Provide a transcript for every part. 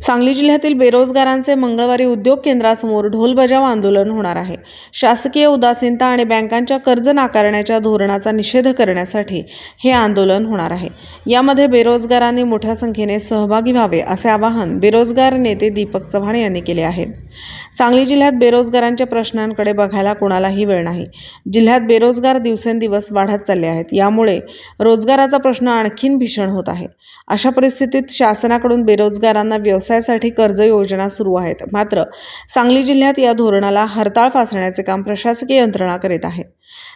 सांगली जिल्ह्यातील बेरोजगारांचे मंगळवारी उद्योग केंद्रासमोर ढोल बजाव आंदोलन होणार आहे. शासकीय उदासीनता आणि बँकांच्या कर्ज नाकारण्याच्या धोरणाचा निषेध करण्यासाठी हे आंदोलन होणार आहे. यामध्ये बेरोजगारांनी मोठ्या संख्येने सहभागी व्हावे असे आवाहन बेरोजगार नेते दीपक चव्हाण यांनी केले आहे. सांगली जिल्ह्यात बेरोजगारांच्या प्रश्नांकडे बघायला कोणालाही वेळ नाही. जिल्ह्यात बेरोजगार दिवसेंदिवस वाढत चालले आहेत. यामुळे रोजगाराचा प्रश्न आणखीन भीषण होत आहे. अशा परिस्थितीत शासनाकडून बेरोजगारांना व्यवसायासाठी कर्ज योजना सुरू आहेत. मात्र सांगली जिल्ह्यात या धोरणाला हरताळ फासण्याचे काम प्रशासकीय यंत्रणा करीत आहे.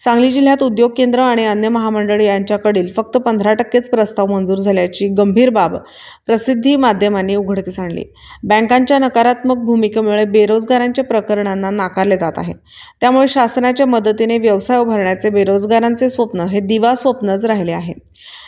सांगली जिल्ह्यात उद्योग केंद्र आणि अन्य महामंडळ यांच्याकडील फक्त पंधरा टक्केच प्रस्ताव मंजूर झाल्याची गंभीर बाब प्रसिद्धी माध्यमांनी उघडकीस आणली. बँकांच्या नकारात्मक भूमिकेमुळे बेरोजगारांच्या प्रकरणांना नाकारले जात आहे. त्यामुळे शासनाच्या मदतीने व्यवसाय उभारण्याचे बेरोजगारांचे स्वप्न हे दिवा स्वप्नच राहिले आहे.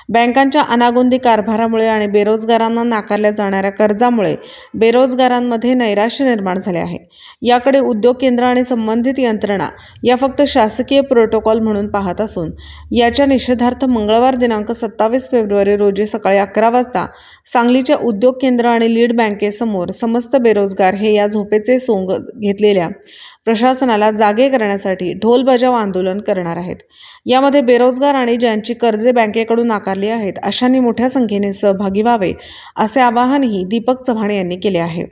बँकांच्या अनागोंदी कारभारामुळे आणि बेरोजगारांना नाकारल्या जाणाऱ्या कर्जामुळे बेरोजगारांमध्ये नैराश्य निर्माण झाले आहे. याकडे उद्योग केंद्र आणि संबंधित यंत्रणा या फक्त शासकीय प्रोटोकॉल म्हणून पाहत असून याच्या निषेधार्थ मंगळवार दिनांक सत्तावीस फेब्रुवारी रोजी सकाळी अकरा वाजता सांगलीच्या उद्योग केंद्र आणि लीड बँकेसमोर समस्त बेरोजगार हे या झोपेचे सोंग घेतलेल्या प्रशासनाला जागे करण्यासाठी ढोल बजाव आंदोलन करणार आहेत. यामध्ये बेरोजगार आणि ज्यांची कर्जे बँकेकडून नाकारली आहेत अशांनी मोठ्या संख्येने सहभागी व्हावे असे आवाहनही दीपक चव्हाण यांनी केले आहे.